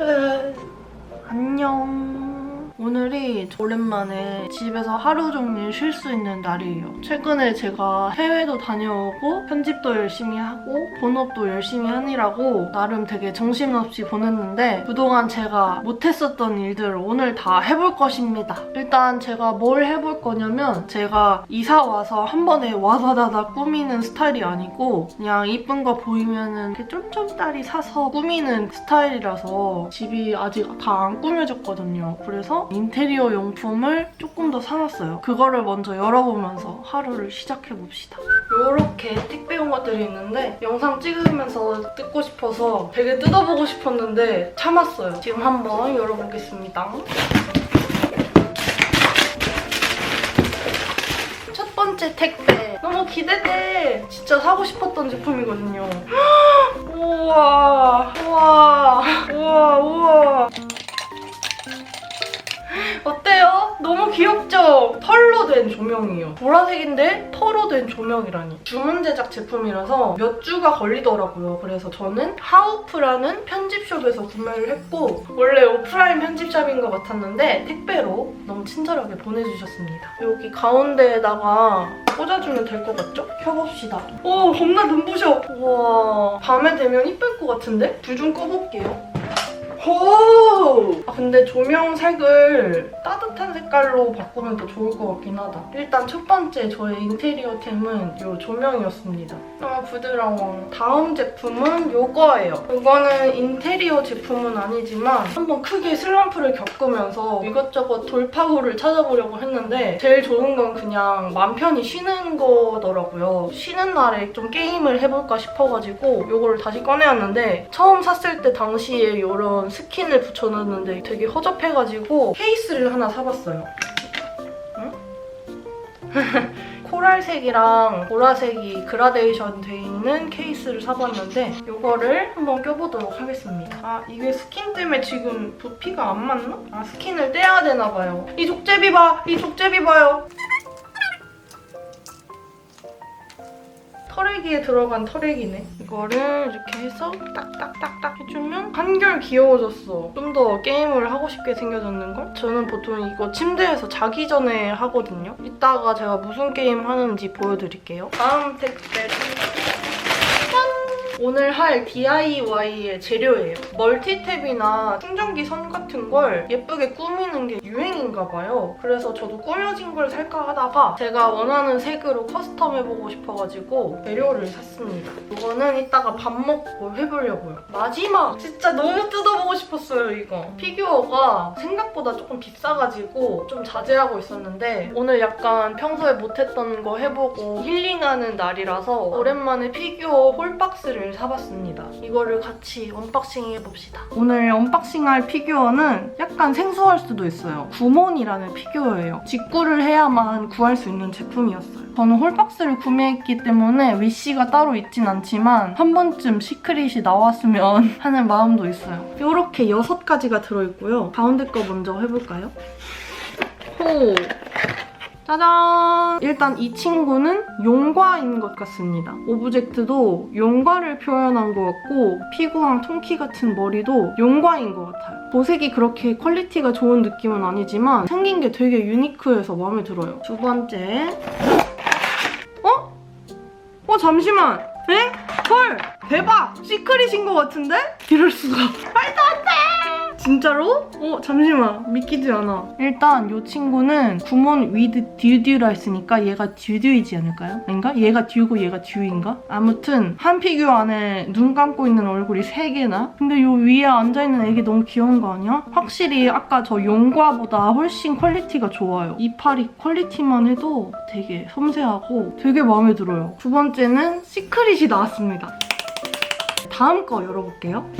에, 안녕. 오늘이 오랜만에 집에서 하루 종일 쉴 수 있는 날이에요. 최근에 제가 해외도 다녀오고 편집도 열심히 하고 본업도 열심히 하느라고 나름 되게 정신없이 보냈는데 그동안 제가 못했었던 일들 오늘 다 해볼 것입니다. 일단 제가 뭘 해볼 거냐면 제가 이사 와서 한 번에 와다다다 꾸미는 스타일이 아니고 그냥 이쁜 거 보이면은 이렇게 쫌쫌따리 사서 꾸미는 스타일이라서 집이 아직 다 안 꾸며졌거든요. 그래서 인테리어 용품을 조금 더 사놨어요. 그거를 먼저 열어보면서 하루를 시작해봅시다. 이렇게 택배 온 것들이 있는데 영상 찍으면서 뜯고 싶어서 되게 뜯어보고 싶었는데 참았어요. 지금 한번 열어보겠습니다. 첫 번째 택배 너무 기대돼 진짜 사고 싶었던 제품이거든요 우와 우와 우와 우와 어때요? 너무 귀엽죠? 털로 된 조명이에요. 보라색인데 털로 된 조명이라니. 주문 제작 제품이라서 몇 주가 걸리더라고요. 그래서 저는 하우프라는 편집숍에서 구매를 했고 원래 오프라인 편집샵인 것 같았는데 택배로 너무 친절하게 보내주셨습니다. 여기 가운데에다가 꽂아주면 될 것 같죠? 켜봅시다. 오 겁나 눈부셔. 우와 밤에 되면 이쁠 것 같은데? 불 좀 꺼볼게요. 오! 아, 근데 조명 색을 따뜻한 색깔로 바꾸면 더 좋을 것 같긴 하다. 일단 첫 번째 저의 인테리어 템은 이 조명이었습니다. 너무 부드러워. 다음 제품은 이거예요. 이거는 인테리어 제품은 아니지만 한번 크게 슬럼프를 겪으면서 이것저것 돌파구를 찾아보려고 했는데 제일 좋은 건 그냥 맘 편히 쉬는 거더라고요. 쉬는 날에 좀 게임을 해볼까 싶어가지고 이거를 다시 꺼내왔는데 처음 샀을 때 당시에 이런 스킨을 붙여놨는데 되게 허접해가지고 케이스를 하나 사봤어요. 응? 코랄색이랑 보라색이 그라데이션 돼 있는 케이스를 사봤는데 이거를 한번 껴보도록 하겠습니다. 아 이게 스킨 때문에 지금 부피가 안 맞나? 아 스킨을 떼야 되나 봐요. 이 족제비 봐! 이 족제비 봐요! 털애기에 들어간 털애기네. 이거를 이렇게 해서 딱딱딱딱 해주면 한결 귀여워졌어. 좀 더 게임을 하고 싶게 생겨졌는걸? 저는 보통 이거 침대에서 자기 전에 하거든요. 이따가 제가 무슨 게임 하는지 보여드릴게요. 다음 택배. 오늘 할 DIY의 재료예요. 멀티탭이나 충전기 선 같은 걸 예쁘게 꾸미는 게 유행인가 봐요. 그래서 저도 꾸며진 걸 살까 하다가 제가 원하는 색으로 커스텀해보고 싶어가지고 재료를 샀습니다. 이거는 이따가 밥 먹고 해보려고요. 마지막! 진짜 너무 뜯어보고 싶었어요, 이거. 피규어가 생각보다 조금 비싸가지고 좀 자제하고 있었는데 오늘 약간 평소에 못했던 거 해보고 힐링하는 날이라서 오랜만에 피규어 홀박스를 사봤습니다. 이거를 같이 언박싱 해봅시다. 오늘 언박싱할 피규어는 약간 생소할 수도 있어요. 구몬이라는 피규어예요. 직구를 해야만 구할 수 있는 제품이었어요. 저는 홀박스를 구매했기 때문에 위시가 따로 있진 않지만 한 번쯤 시크릿이 나왔으면 하는 마음도 있어요. 이렇게 여섯 가지가 들어있고요. 가운데 거 먼저 해볼까요? 호! 짜잔! 일단 이 친구는 용과인 것 같습니다. 오브젝트도 용과를 표현한 것 같고 피구왕 통키 같은 머리도 용과인 것 같아요. 보색이 그렇게 퀄리티가 좋은 느낌은 아니지만 생긴 게 되게 유니크해서 마음에 들어요. 두 번째 어? 어 잠시만 에? 헐 대박! 시크릿인 것 같은데? 이럴 수가 말도 안 돼! 진짜로? 어 잠시만 믿기지 않아 일단 이 친구는 구몬 위드 듀듀라 했으니까 얘가 듀듀이지 않을까요? 아닌가? 얘가 듀고 얘가 듀인가? 아무튼 한 피규어 안에 눈 감고 있는 얼굴이 3개나? 근데 요 위에 앉아있는 애기 너무 귀여운 거 아니야? 확실히 아까 저 용과보다 훨씬 퀄리티가 좋아요 이파리 퀄리티만 해도 되게 섬세하고 되게 마음에 들어요 두 번째는 시크릿이 나왔습니다 다음 거 열어볼게요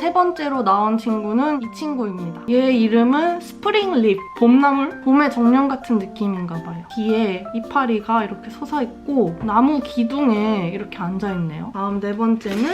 세 번째로 나온 친구는 이 친구입니다. 얘 이름은 스프링립, 봄나물? 봄의 정령 같은 느낌인가 봐요. 뒤에 이파리가 이렇게 솟아있고 나무 기둥에 이렇게 앉아있네요. 다음 네 번째는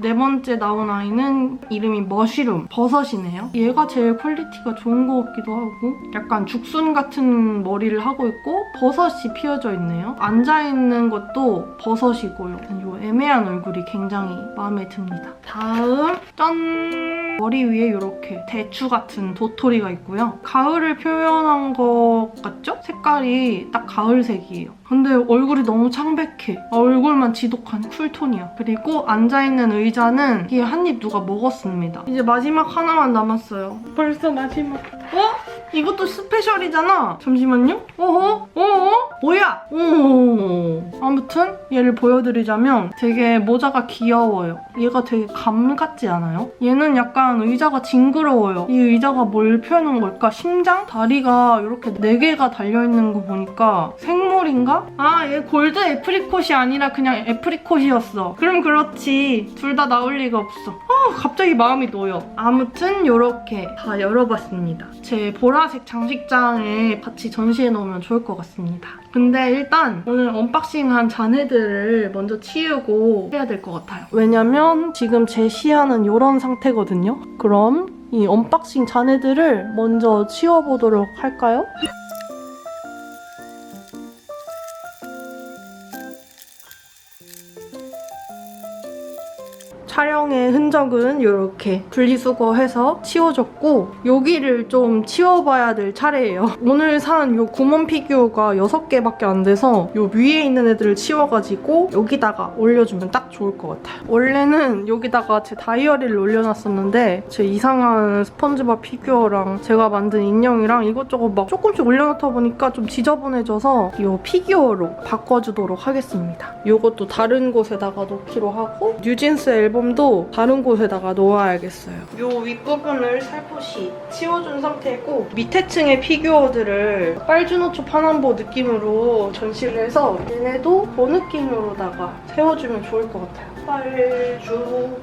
네 번째 나온 아이는 이름이 머쉬룸, 버섯이네요. 얘가 제일 퀄리티가 좋은 것 같기도 하고 약간 죽순 같은 머리를 하고 있고 버섯이 피어져 있네요. 앉아있는 것도 버섯이고요. 이 애매한 얼굴이 굉장히 마음에 듭니다. 다음 짠! 머리 위에 이렇게 대추 같은 도토리가 있고요. 가을을 표현한 것 같죠? 색깔이 딱 가을색이에요. 근데 얼굴이 너무 창백해. 얼굴만 지독한 쿨톤이야. 그리고 앉아있는 의 자는 이게 한 입 누가 먹었습니다. 이제 마지막 하나만 남았어요. 벌써 마지막. 어? 이것도 스페셜이잖아. 잠시만요. 어허? 어허? 뭐야? 오. 아무튼 얘를 보여드리자면 되게 모자가 귀여워요. 얘가 되게 감 같지 않아요? 얘는 약간 의자가 징그러워요. 이 의자가 뭘 표현한 걸까? 심장? 다리가 이렇게 네 개가 달려있는 거 보니까 생물인가? 아, 얘 골드 애프리콧이 아니라 그냥 애프리콧이었어. 그럼 그렇지. 둘 다 나올 리가 없어. 아, 갑자기 마음이 놓여. 아무튼 이렇게 다 열어봤습니다. 제 보라 색 장식장에 같이 전시해 놓으면 좋을 것 같습니다. 근데 일단 오늘 언박싱한 잔해들을 먼저 치우고 해야 될 것 같아요. 왜냐면 지금 제 시야는 이런 상태거든요. 그럼 이 언박싱 잔해들을 먼저 치워보도록 할까요? 촬영의 흔적은 이렇게 분리수거해서 치워줬고 여기를 좀 치워봐야 될 차례예요. 오늘 산요 구몬 피규어가 6개밖에 안 돼서 요 위에 있는 애들을 치워가지고 여기다가 올려주면 딱 좋을 것 같아요. 원래는 여기다가 제 다이어리를 올려놨었는데 제 이상한 스펀지밥 피규어랑 제가 만든 인형이랑 이것저것 막 조금씩 올려놓다 보니까 좀 지저분해져서 이 피규어로 바꿔주도록 하겠습니다. 이것도 다른 곳에다가 놓기로 하고 뉴진스 앨범 도 다른 곳에다가 놓아야겠어요. 이 윗부분을 살포시 치워준 상태고 밑에 층의 피규어들을 빨주노초 파남보 느낌으로 전시를 해서 얘네도 그 느낌으로다가 세워주면 좋을 것 같아요. 빨주노초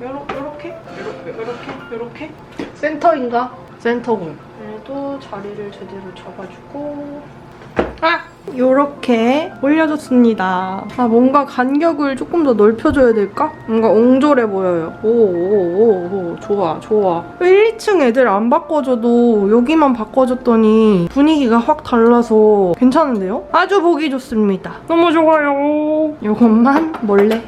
요렇게 요렇게 요렇게 요렇게 요렇게 센터인가? 센터군. 얘도 자리를 제대로 잡아주고 아! 요렇게 올려줬습니다. 아, 뭔가 간격을 조금 더 넓혀줘야 될까? 뭔가 옹졸해 보여요. 오, 오, 오, 오, 좋아, 좋아. 1, 2층 애들 안 바꿔줘도 여기만 바꿔줬더니 분위기가 확 달라서 괜찮은데요? 아주 보기 좋습니다. 너무 좋아요. 요것만 몰래.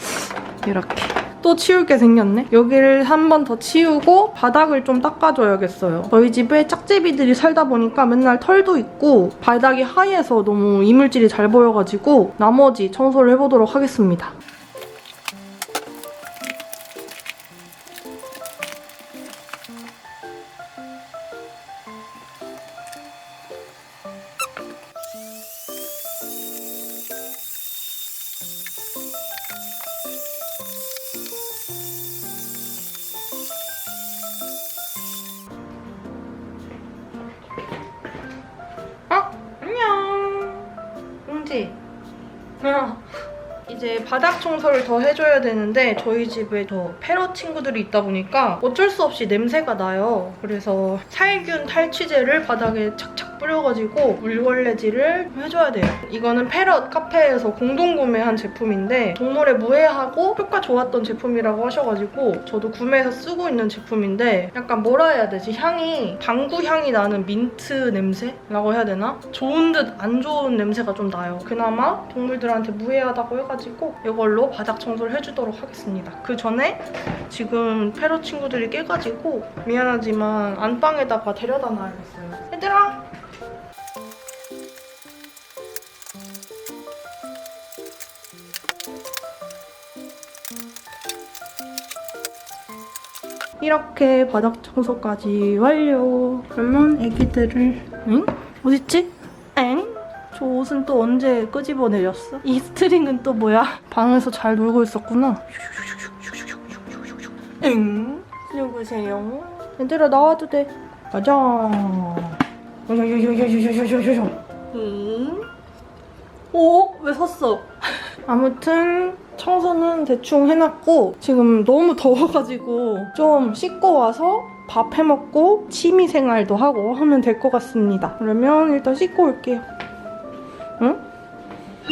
이렇게. 또 치울 게 생겼네? 여기를 한 번 더 치우고 바닥을 좀 닦아줘야겠어요. 저희 집에 짝제비들이 살다 보니까 맨날 털도 있고 바닥이 하얘서 너무 이물질이 잘 보여가지고 나머지 청소를 해보도록 하겠습니다. 웅지. 어. 이제 바닥 청소를 더 해줘야 되는데 저희 집에 저 패럿 친구들이 있다 보니까 어쩔 수 없이 냄새가 나요. 그래서 살균 탈취제를 바닥에 착착 뿌려가지고 물걸레질을 해줘야 돼요. 이거는 패럿 카페에서 공동 구매한 제품인데 동물에 무해하고 효과 좋았던 제품이라고 하셔가지고 저도 구매해서 쓰고 있는 제품인데 약간 뭐라 해야 되지? 향이 방구 향이 나는 민트 냄새라고 해야 되나? 좋은 듯 안 좋은 냄새가 좀 나요. 그나마 동물들한테 무해하다고 해가지고 이걸로 바닥 청소를 해주도록 하겠습니다. 그 전에 지금 패럿 친구들이 깨가지고 미안하지만 안방에다가 데려다 놔야겠어요. 얘들아! 이렇게 바닥 청소까지 완료. 그러면 애기들을 응? 어딨지? 엥? 저 옷은 또 언제 끄집어 내렸어? 이 스트링은 또 뭐야? 방에서 잘 놀고 있었구나. 엥? 누구세요? 얘들아 나와도 돼. 가자. 응? 어? 왜 섰어? 아무튼 청소는 대충 해놨고 지금 너무 더워가지고 좀 씻고 와서 밥 해먹고 취미생활도 하고 하면 될 것 같습니다. 그러면 일단 씻고 올게요. 응?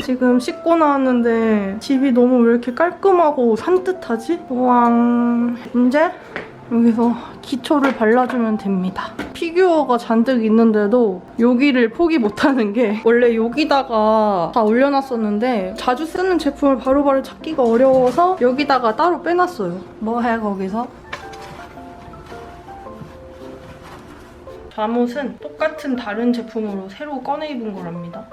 지금 씻고 나왔는데 집이 너무 왜 이렇게 깔끔하고 산뜻하지? 우왕. 이제 여기서 기초를 발라주면 됩니다. 피규어가 잔뜩 있는데도 여기를 포기 못하는 게 원래 여기다가 다 올려놨었는데 자주 쓰는 제품을 바로바로 찾기가 어려워서 여기다가 따로 빼놨어요. 뭐해 거기서? 잠옷은 똑같은 다른 제품으로 새로 꺼내 입은 거랍니다.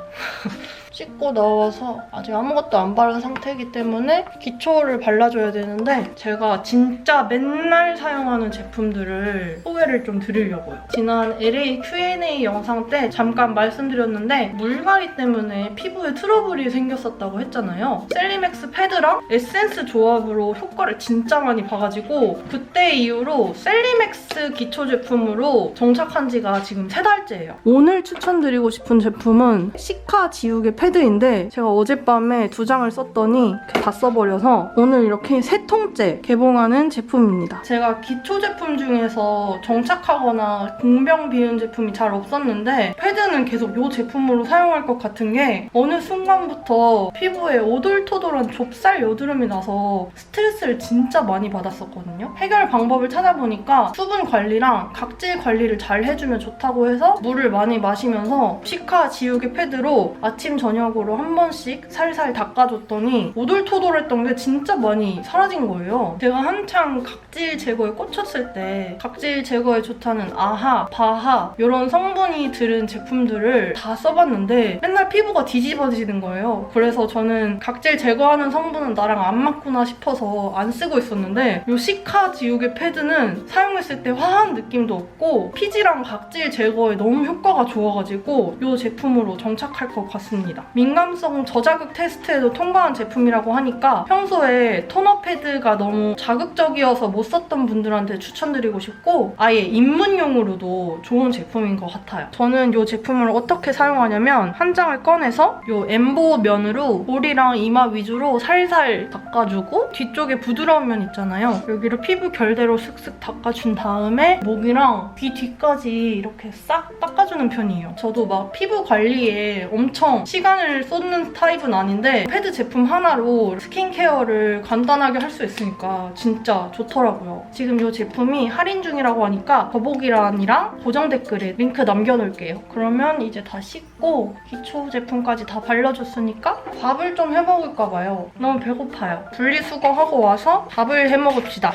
씻고 나와서 아직 아무것도 안 바른 상태이기 때문에 기초를 발라줘야 되는데 제가 진짜 맨날 사용하는 제품들을 소개를 좀 드리려고요. 지난 LA Q&A 영상 때 잠깐 말씀드렸는데 물갈이 때문에 피부에 트러블이 생겼었다고 했잖아요. 셀리맥스 패드랑 에센스 조합으로 효과를 진짜 많이 봐가지고 그때 이후로 셀리맥스 기초 제품으로 정착한 지가 지금 세 달째예요. 오늘 추천드리고 싶은 제품은 시카 지우개 패드인데 제가 어젯밤에 두 장을 썼더니 다 써버려서 오늘 이렇게 세 통째 개봉하는 제품입니다. 제가 기초 제품 중에서 정착하거나 공병 비운 제품이 잘 없었는데 패드는 계속 이 제품으로 사용할 것 같은 게 어느 순간부터 피부에 오돌토돌한 좁쌀 여드름이 나서 스트레스를 진짜 많이 받았었거든요. 해결 방법을 찾아보니까 수분 관리랑 각질 관리를 잘 해주면 좋다고 해서 물을 많이 마시면서 시카 지우개 패드로 아침 저녁 으로 한 번씩 살살 닦아줬더니 오돌토돌했던 게 진짜 많이 사라진 거예요. 제가 한창 각질 제거에 꽂혔을 때 각질 제거에 좋다는 아하, 바하 이런 성분이 들은 제품들을 다 써봤는데 맨날 피부가 뒤집어지는 거예요. 그래서 저는 각질 제거하는 성분은 나랑 안 맞구나 싶어서 안 쓰고 있었는데 이 시카 지우개 패드는 사용했을 때 화한 느낌도 없고 피지랑 각질 제거에 너무 효과가 좋아가지고 이 제품으로 정착할 것 같습니다. 민감성 저자극 테스트에도 통과한 제품이라고 하니까 평소에 토너 패드가 너무 자극적이어서 못 썼던 분들한테 추천드리고 싶고 아예 입문용으로도 좋은 제품인 것 같아요. 저는 이 제품을 어떻게 사용하냐면 한 장을 꺼내서 이 엠보 면으로 볼이랑 이마 위주로 살살 닦아주고 뒤쪽에 부드러운 면 있잖아요. 여기를 피부 결대로 슥슥 닦아준 다음에 목이랑 귀 뒤까지 이렇게 싹 닦아주는 편이에요. 저도 막 피부 관리에 엄청 시간 을 쏟는 타입은 아닌데 패드 제품 하나로 스킨케어를 간단하게 할 수 있으니까 진짜 좋더라고요. 지금 이 제품이 할인 중이라고 하니까 더보기란이랑 고정 댓글에 링크 남겨놓을게요. 그러면 이제 다 씻고 기초 제품까지 다 발라줬으니까 밥을 좀 해먹을까 봐요. 너무 배고파요. 분리수거하고 와서 밥을 해먹읍시다.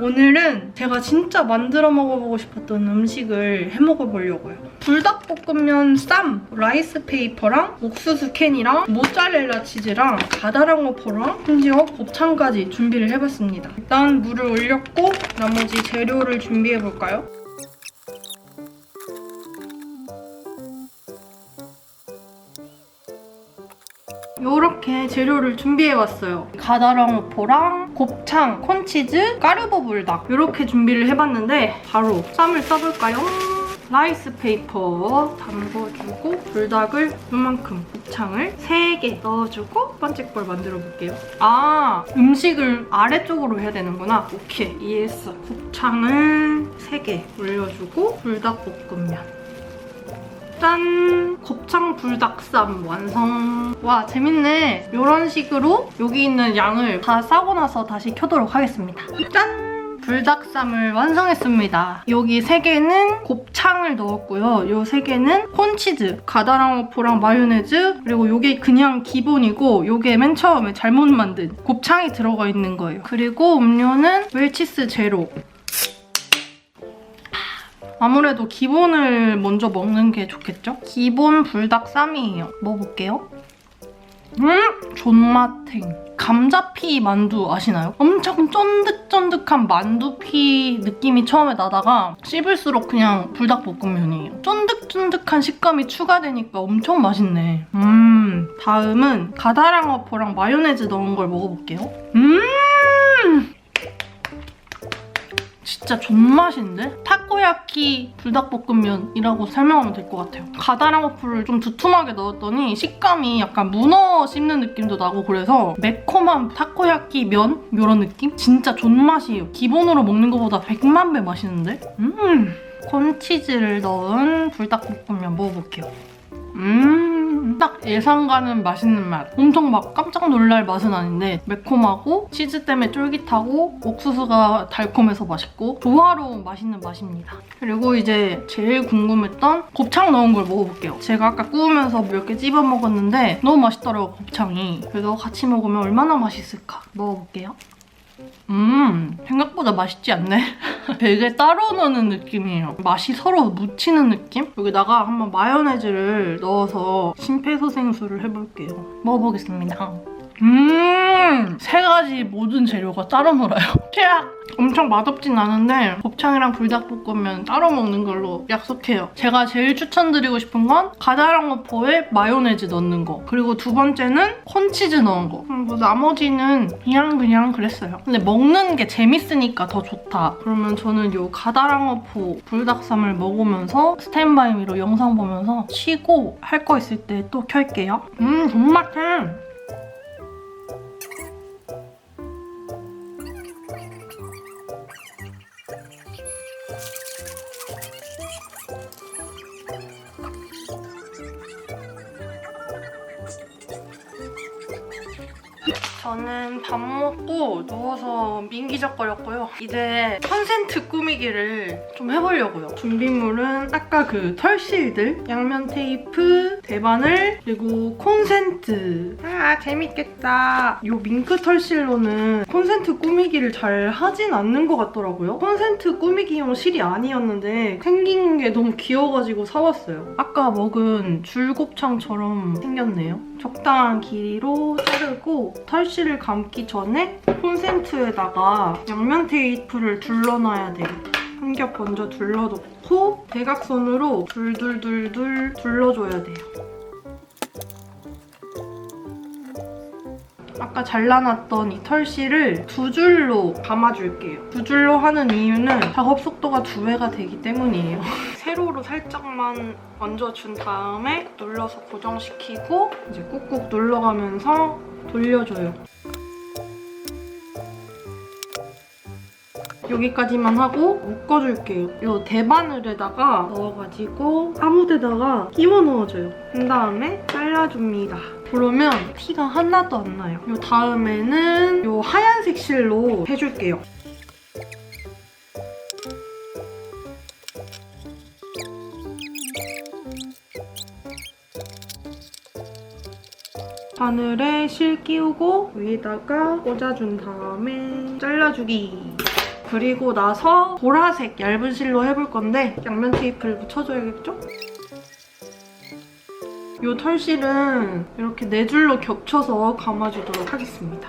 오늘은 제가 진짜 만들어 먹어보고 싶었던 음식을 해 먹어보려고요. 불닭볶음면 쌈, 라이스 페이퍼랑 옥수수 캔이랑 모짜렐라 치즈랑 가다랑어포랑 심지어 곱창까지 준비를 해봤습니다. 일단 물을 올렸고 나머지 재료를 준비해볼까요? 이렇게 재료를 준비해봤어요. 가다랑어포랑 곱창, 콘치즈, 까르보 불닭 이렇게 준비를 해봤는데 바로 쌈을 써볼까요? 라이스 페이퍼 담궈주고 불닭을 이만큼 곱창을 3개 넣어주고 번째 걸 만들어 볼게요. 아 음식을 아래쪽으로 해야 되는구나. 오케이 이해했어. 곱창을 3개 올려주고 불닭볶음면 짠! 곱창 불닭쌈 완성. 와 재밌네. 이런 식으로 여기 있는 양을 다 싸고 나서 다시 켜도록 하겠습니다. 짠! 불닭쌈을 완성했습니다. 여기 세 개는 곱창을 넣었고요. 요세 개는 콘치즈, 가다랑어포랑 마요네즈, 그리고 요게 그냥 기본이고 요게 맨 처음에 잘못 만든 곱창이 들어가 있는 거예요. 그리고 음료는 웰치스 제로. 아무래도 기본을 먼저 먹는 게 좋겠죠? 기본 불닭쌈이에요. 먹어볼게요. 음! 존맛탱. 감자피 만두 아시나요? 엄청 쫀득쫀득한 만두피 느낌이 처음에 나다가 씹을수록 그냥 불닭볶음면이에요. 쫀득쫀득한 식감이 추가되니까 엄청 맛있네. 음, 다음은 가다랑어포랑 마요네즈 넣은 걸 먹어볼게요. 음! 진짜 존맛인데? 타코야키 불닭볶음면이라고 설명하면 될 것 같아요. 가다랑 어플을 좀 두툼하게 넣었더니 식감이 약간 문어 씹는 느낌도 나고 그래서 매콤한 타코야키 면? 이런 느낌? 진짜 존맛이에요. 기본으로 먹는 것보다 100만 배 맛있는데? 음! 콘치즈를 넣은 불닭볶음면 먹어볼게요. 음, 딱 예상 가는 맛있는 맛. 엄청 막 깜짝 놀랄 맛은 아닌데 매콤하고 치즈 때문에 쫄깃하고 옥수수가 달콤해서 맛있고 조화로운 맛있는 맛입니다. 그리고 이제 제일 궁금했던 곱창 넣은 걸 먹어볼게요. 제가 아까 구우면서 몇 개 찝어 먹었는데 너무 맛있더라고 곱창이. 그래서 같이 먹으면 얼마나 맛있을까 먹어볼게요. 음 생각보다 맛있지 않네. 되게 따로 넣는 느낌이에요. 맛이 서로 묻히는 느낌? 여기다가 한번 마요네즈를 넣어서 심폐소생술을 해볼게요. 먹어보겠습니다 음! 세 가지 모든 재료가 따로 놀아요. 최악! 엄청 맛없진 않은데 곱창이랑 불닭볶음면 따로 먹는 걸로 약속해요. 제가 제일 추천드리고 싶은 건 가자랑어포에 마요네즈 넣는 거. 그리고 두 번째는 콘치즈 넣은 거. 음, 뭐 나머지는 그냥 그냥 그랬어요. 근데 먹는 게 재밌으니까 더 좋다. 그러면 저는 요 가다랑어포 불닭쌈을 먹으면서 스탠바이미로 영상 보면서 쉬고 할 거 있을 때 또 켤게요. 음, 존맛해! 저는 밥 먹고 누워서 민기적거렸고요. 이제 컨센트 꾸미기를 좀 해보려고요. 준비물은 아까 그 털실들, 양면 테이프, 대바늘, 그리고 콘센트. 아 재밌겠다. 이 밍크 털실로는 콘센트 꾸미기를 잘 하진 않는 것 같더라고요. 콘센트 꾸미기용 실이 아니었는데 생긴 게 너무 귀여워가지고 사왔어요. 아까 먹은 줄곱창처럼 생겼네요. 적당한 길이로 자르고 털실을 감기 전에 콘센트에다가 양면 테이프를 둘러놔야 돼요. 한 겹 먼저 둘러놓고 대각선으로 둘둘둘둘 둘러줘야 돼요. 아까 잘라놨던 이 털실을 두 줄로 감아줄게요. 두 줄로 하는 이유는 작업 속도가 두 배가 되기 때문이에요. 세로로 살짝만 얹어준 다음에 눌러서 고정시키고 이제 꾹꾹 눌러가면서 돌려줘요. 여기까지만 하고 묶어줄게요. 이 대바늘에다가 넣어가지고 아무 데다가 끼워 넣어줘요. 그 다음에 잘라줍니다. 그러면 티가 하나도 안 나요. 이 다음에는 이 하얀색 실로 해줄게요. 바늘에 실 끼우고 위에다가 꽂아준 다음에 잘라주기. 그리고 나서 보라색 얇은 실로 해볼 건데 양면 테이프를 붙여줘야겠죠? 이 털실은 이렇게 네 줄로 겹쳐서 감아주도록 하겠습니다.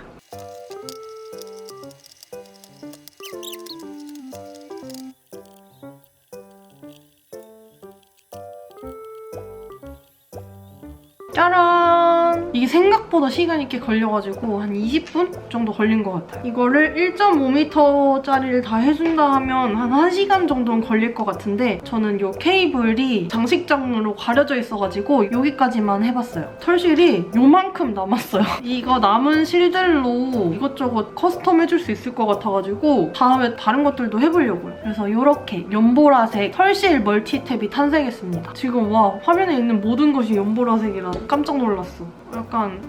짜란! 이게 생각보다 시간이 꽤 걸려가지고 한 20분 정도 걸린 것 같아요. 이거를 1.5m짜리를 다 해준다 하면 한 1시간 정도는 걸릴 것 같은데 저는 이 케이블이 장식장으로 가려져 있어가지고 여기까지만 해봤어요. 털실이 요만큼 남았어요. 이거 남은 실들로 이것저것 커스텀 해줄 수 있을 것 같아가지고 다음에 다른 것들도 해보려고요. 그래서 이렇게 연보라색 털실 멀티탭이 탄생했습니다. 지금 와 화면에 있는 모든 것이 연보라색이라 깜짝 놀랐어. 약간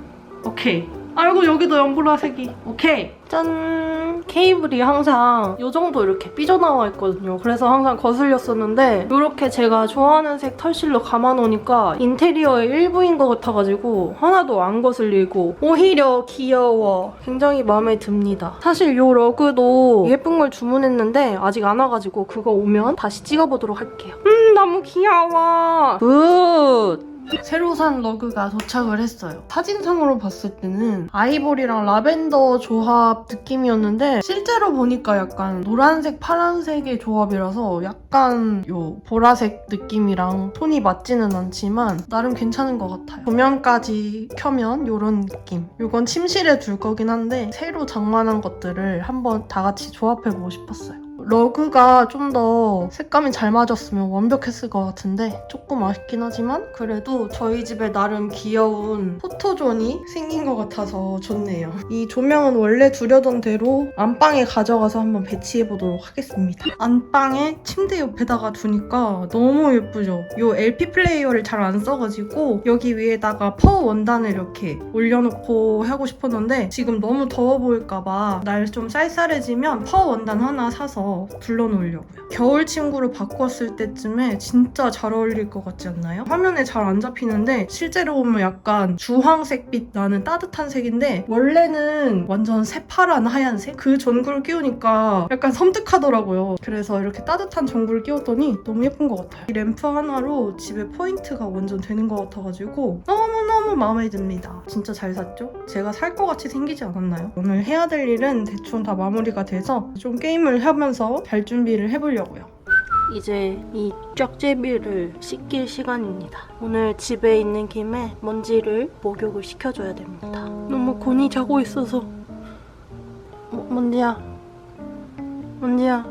오케이. 아이고 여기도 연보라색이. 오케이. 짠. 케이블이 항상 이 정도 이렇게 삐져나와 있거든요. 그래서 항상 거슬렸었는데 이렇게 제가 좋아하는 색 털실로 감아놓으니까 인테리어의 일부인 것 같아가지고 하나도 안 거슬리고 오히려 귀여워. 굉장히 마음에 듭니다. 사실 이 러그도 예쁜 걸 주문했는데 아직 안 와가지고 그거 오면 다시 찍어보도록 할게요. 음 너무 귀여워. 굿 새로 산 러그가 도착을 했어요. 사진상으로 봤을 때는 아이보리랑 라벤더 조합 느낌이었는데 실제로 보니까 약간 노란색, 파란색의 조합이라서 약간 요 보라색 느낌이랑 톤이 맞지는 않지만 나름 괜찮은 것 같아요. 조명까지 켜면 요런 느낌. 요건 침실에 둘 거긴 한데 새로 장만한 것들을 한번 다 같이 조합해보고 싶었어요. 러그가 좀 더 색감이 잘 맞았으면 완벽했을 것 같은데 조금 아쉽긴 하지만 그래도 저희 집에 나름 귀여운 포토존이 생긴 것 같아서 좋네요. 이 조명은 원래 두려던 대로 안방에 가져가서 한번 배치해 보도록 하겠습니다. 안방에 침대 옆에다가 두니까 너무 예쁘죠? 이 LP 플레이어를 잘 안 써가지고 여기 위에다가 파워 원단을 이렇게 올려놓고 하고 싶었는데 지금 너무 더워 보일까봐 날 좀 쌀쌀해지면 파워 원단 하나 사서 둘러놓으려고요. 겨울 침구로 바꿨을 때쯤에 진짜 잘 어울릴 것 같지 않나요? 화면에 잘 안 잡히는데 실제로 보면 약간 주황색빛 나는 따뜻한 색인데 원래는 완전 새파란 하얀색? 그 전구를 끼우니까 약간 섬뜩하더라고요. 그래서 이렇게 따뜻한 전구를 끼웠더니 너무 예쁜 것 같아요. 이 램프 하나로 집에 포인트가 완전 되는 것 같아가지고 너무 너무 마음에 듭니다. 진짜 잘 샀죠? 제가 살 것 같이 생기지 않았나요? 오늘 해야 될 일은 대충 다 마무리가 돼서 좀 게임을 하면서 잘 준비를 해보려고요. 이제 이 쫙제비를 씻길 시간입니다. 오늘 집에 있는 김에 먼지를 목욕을 시켜줘야 됩니다. 너무 곤히 자고 있어서 뭐, 먼지야 먼지야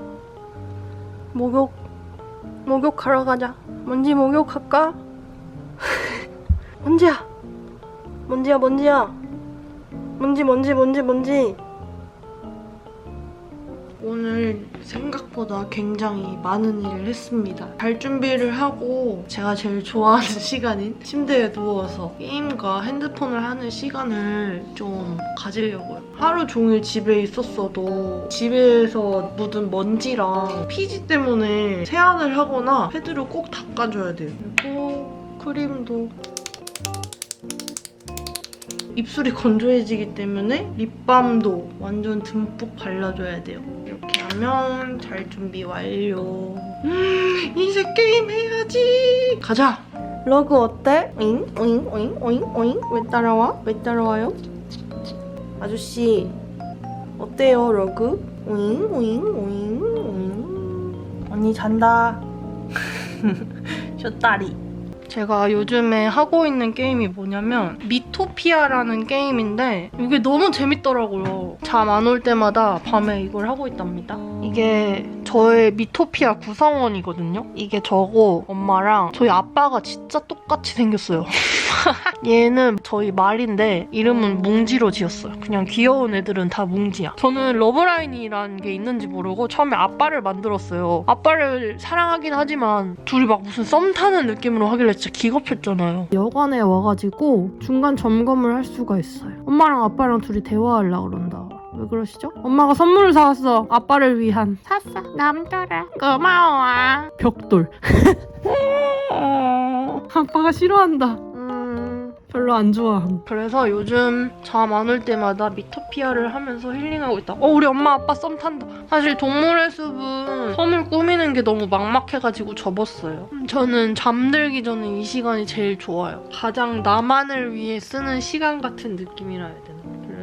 목욕 목욕하러 가자. 먼지 목욕할까? 먼지야 먼지야 먼지야 먼지 먼지 먼지 먼지 오늘 생각보다 굉장히 많은 일을 했습니다. 잘 준비를 하고 제가 제일 좋아하는 시간인 침대에 누워서 게임과 핸드폰을 하는 시간을 좀 가지려고요. 하루 종일 집에 있었어도 집에서 묻은 먼지랑 피지 때문에 세안을 하거나 패드로 꼭 닦아줘야 돼요. 그리고 크림도 입술이 건조해지기 때문에 립밤도 완전 듬뿍 발라줘야 돼요. 이렇게 하면 잘 준비 완료. 음, 이제 게임 해야지. 가자. 러그 어때? 오잉? 오잉? 오잉? 오잉? 오잉? 왜 따라와? 왜 따라와요? 아저씨 어때요 러그? 오잉? 오잉? 오잉? 오잉? 언니 잔다. 쇼다리. 제가 요즘에 하고 있는 게임이 뭐냐면 미토피아라는 게임인데 이게 너무 재밌더라고요. 잠 안 올 때마다 밤에 이걸 하고 있답니다. 이게 저의 미토피아 구성원이거든요. 이게 저고 엄마랑 저희 아빠가 진짜 똑같이 생겼어요. 얘는 저희 말인데 이름은 뭉지로 지었어요. 그냥 귀여운 애들은 다 뭉지야. 저는 러브라인이라는 게 있는지 모르고 처음에 아빠를 만들었어요. 아빠를 사랑하긴 하지만 둘이 막 무슨 썸 타는 느낌으로 하길래 진짜 기겁했잖아요. 여관에 와가지고 중간 점검을 할 수가 있어요. 엄마랑 아빠랑 둘이 대화하려고 그런다. 왜 그러시죠? 엄마가 선물을 사왔어. 아빠를 위한. 샀어. 남더라. 고마워. 벽돌. 아빠가 싫어한다. 음, 별로 안 좋아함. 그래서 요즘 잠 안 올 때마다 미토피아를 하면서 힐링하고 있다. 어, 우리 엄마 아빠 썸 탄다. 사실 동물의 숲은 섬을 꾸미는 게 너무 막막해가지고 접었어요. 음, 저는 잠들기 전에 이 시간이 제일 좋아요. 가장 나만을 위해 쓰는 시간 같은 느낌이라 해야 되나?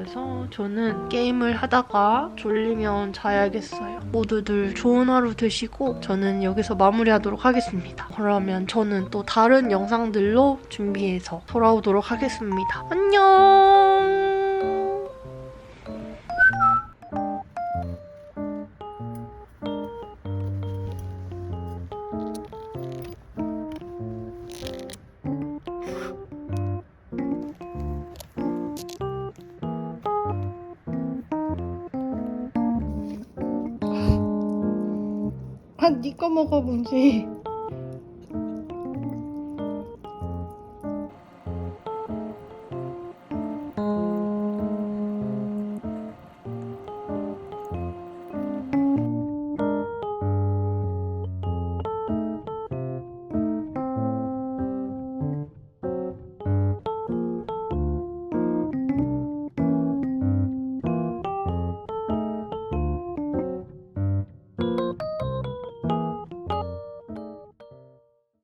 그래서 저는 게임을 하다가 졸리면 자야겠어요. 모두들 좋은 하루 되시고 저는 여기서 마무리하도록 하겠습니다. 그러면 저는 또 다른 영상들로 준비해서 돌아오도록 하겠습니다. 안녕! 아, 니꺼 먹어, 문지.